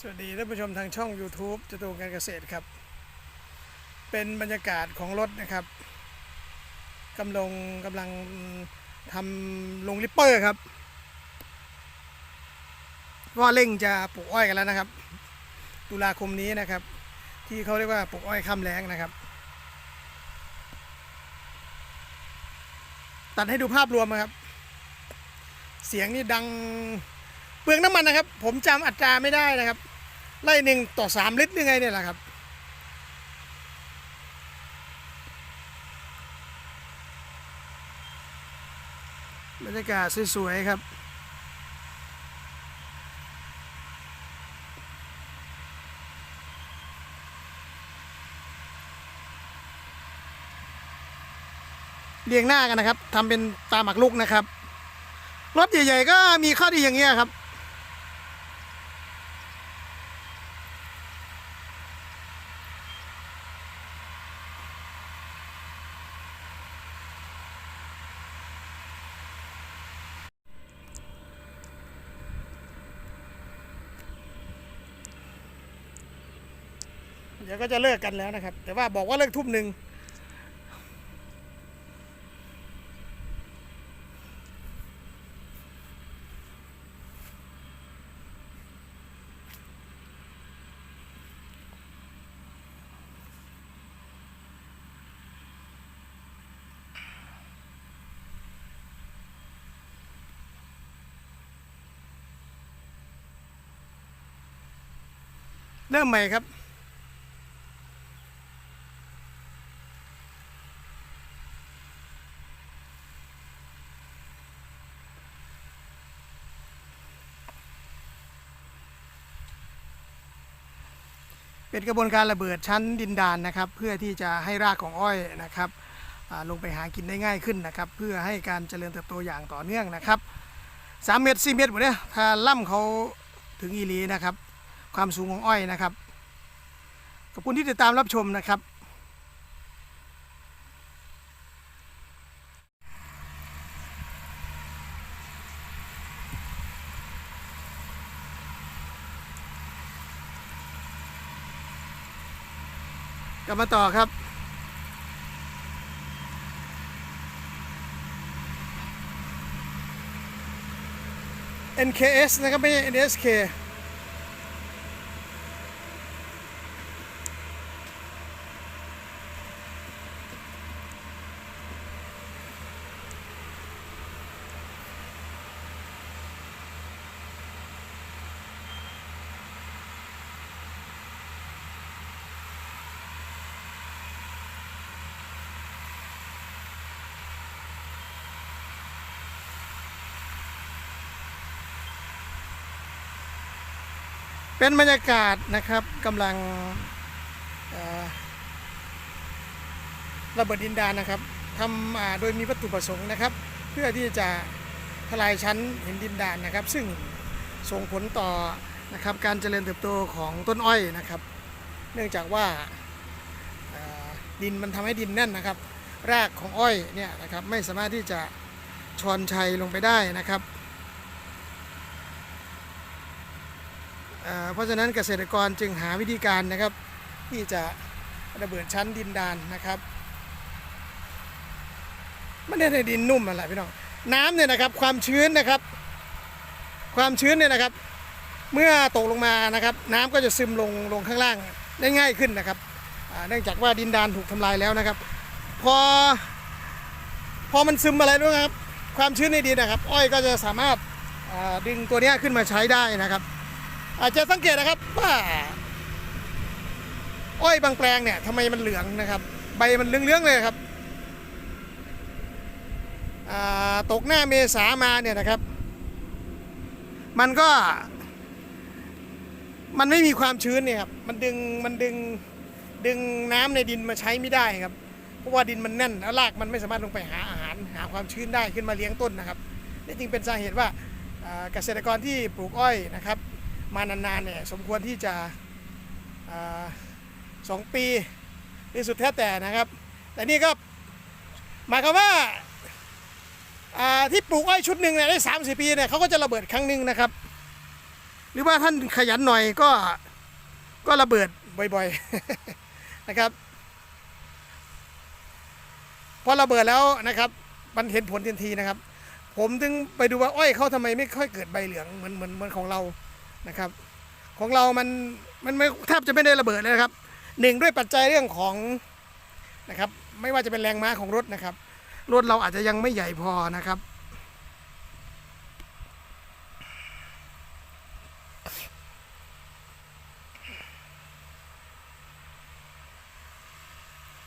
สวัสดีท่านผู้ชมทางช่อง YouTube จตุการเกษตรครับ เป็นบรรยากาศของรถนะครับกำลังกำลังทำลงริปเปอร์ครับว่าเร่งจะปลูกอ้อยกันแล้วนะครับ ตุลาคมนี้นะครับ ที่เขาเรียกว่าปลูกอ้อยข้ามแล้งนะครับ ตัดให้ดูภาพรวมนะครับ เสียงนี่ดังเปลืองน้ำมันนะครับ ผมจำอัตราไม่ได้นะครับ ไล่หนึ่งต่อสามลิตรหรือไงเนี่ยแหละครับบรรยากาศสวยๆครับเรียงหน้ากันนะครับทำเป็นตาหมักลุกนะครับ รถใหญ่ๆก็มีข้อดีอย่างเงี้ยครับ เดี๋ยวก็จะเลิกกันแล้วนะครับ แต่ว่าบอกว่าเลิกทุ่มหนึ่งเริ่มใหม่ครับ เป็นกระบวนการระเบิดชั้นดินดานนะครับ เพื่อที่จะให้รากของอ้อยนะครับลงไปหากินได้ง่ายขึ้นนะครับ เพื่อให้การเจริญเติบโตอย่างต่อเนื่องนะครับสามเมตรสี่เมตรหมดเนี่ยถ้าล่ำเขาถึงอีหลีนะครับ ความสูงของอ้อยนะครับขอบคุณที่ติดตามรับชมนะครับ กลับมาต่อครับ NKS นะครับไม่ใช่ NSK เป็นบรรยากาศนะครับกำลังระเบิดดินดานนะครับทำโดยมีวัตถุประสงค์นะครับ เพื่อที่จะทลายชั้นหินดินดานนะครับ ซึ่งส่งผลต่อนะครับการเจริญเติบโตของต้นอ้อยนะครับ เนื่องจากว่าดินมันทำให้ดินแน่นนะครับ รากของอ้อยเนี่ยนะครับไม่สามารถที่จะชอนชัยลงไปได้นะครับ เพราะฉะนั้นเกษตรกรจึงหาวิธีการนะครับ ที่จะระเบิดชั้นดินดานนะครับไม่ได้ในดินนุ่มอะไรพี่น้องน้ำเนี่ยนะครับความชื้นนะครับ ความชื้นเนี่ยนะครับ เมื่อตกลงมานะครับ น้ำก็จะซึมลงลงข้างล่างได้ง่ายขึ้นนะครับเนื่องจากว่าดินดานถูกทำลายแล้วนะครับ พอ พอมันซึมอะไรด้วยครับ ความชื้นในดินนะครับ อ้อยก็จะสามารถดึงตัวนี้ขึ้นมาใช้ได้นะครับ อาจจะสังเกตนะครับว่าอ้อยบางแปลงเนี่ยทำไมมันเหลืองนะครับ ใบมันเหลืองๆเลยครับตกหน้าเมษามาเนี่ยนะครับ มันก็ มันไม่มีความชื้นเนี่ยครับมันดึงมันดึงดึงน้ำในดินมาใช้ไม่ได้ครับ เพราะว่าดินมันแน่นแล้วรากมันไม่สามารถลงไปหาอาหารหาความชื้นได้ขึ้นมาเลี้ยงต้นนะครับนี่จึงเป็นสาเหตุว่าเกษตรกรที่ปลูกอ้อยนะครับ มานานๆเนี่ยสมควรที่จะสองปีที่สุดแท้แต่นะครับ แต่นี่ก็หมายความว่าที่ปลูกอ้อยชุดหนึ่งเนี่ยได้สามสี่ปีเนี่ยเขาก็จะระเบิดครั้งหนึ่งนะครับ หรือว่าท่านขยันหน่อยก็ก็ระเบิดบ่อยๆนะครับพอระเบิดแล้วนะครับ มันเห็นผลทันทีนะครับ ผมถึงไปดูว่าอ้อยเขาทำไมไม่ค่อยเกิดใบเหลืองเหมือนเหมือนเหมือนของเรา นะครับ ของเรามันมันไม่แทบจะไม่ได้ระเบิดเลยนะครับหนึ่งด้วยปัจจัยเรื่องของนะครับ ไม่ว่าจะเป็นแรงม้าของรถนะครับรถเราอาจจะยังไม่ใหญ่พอนะครับ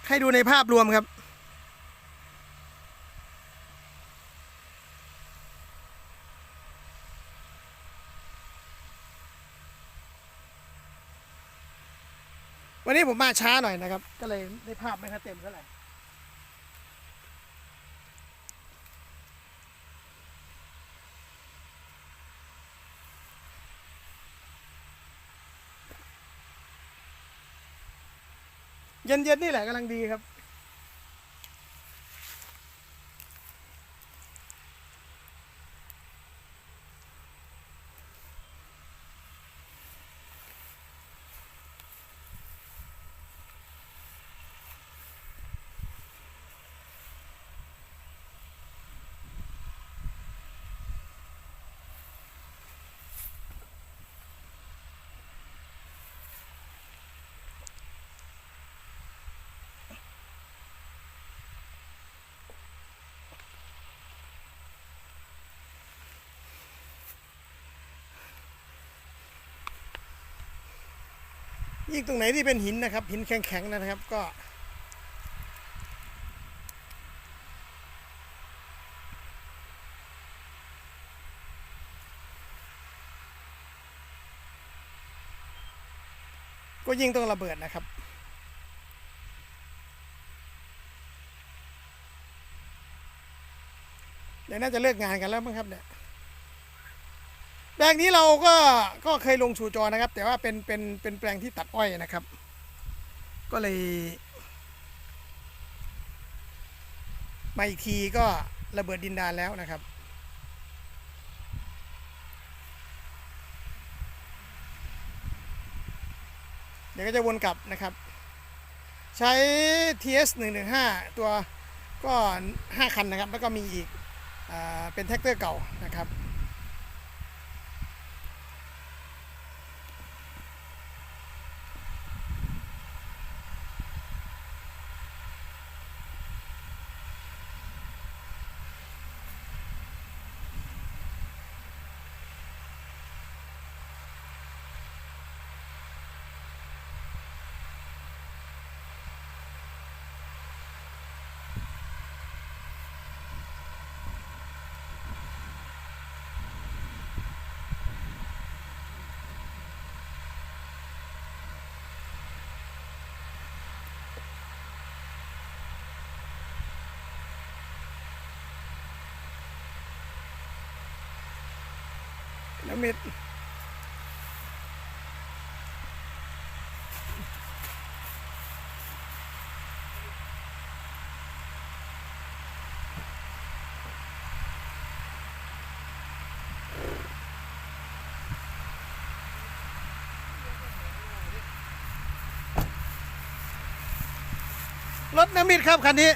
ให้ดูในภาพรวมครับ วันนี้ผมมาช้าหน่อยนะครับ ก็เลยได้ภาพไม่ค่อยเต็มเท่าไหร่เย็นๆนี่แหละกำลังดีครับ ยิ่งตรงไหนที่เป็นหินนะครับ หินแข็งๆนะครับก็ ก็ยิ่งต้องระเบิดนะครับเดี๋ยวน่าจะเลิกงานกันแล้วมั้งครับเนี่ย แปลงนี้เราก็ก็เคยลงชูจอนะครับ แต่ว่าเป็นเป็นเป็นแปลงที่ตัดอ้อยนะครับ ก็เลย มาอีกทีก็ระเบิดดินดานแล้วนะครับ เดี๋ยวก็จะวนกลับนะครับ ใช้ TS 115 ตัวก็ 5 คันนะครับ แล้วก็มีอีกอเป็นแท็กเตอร์เก่านะครับ แล้วเม็ดรถน้ำมิดครับคันนี้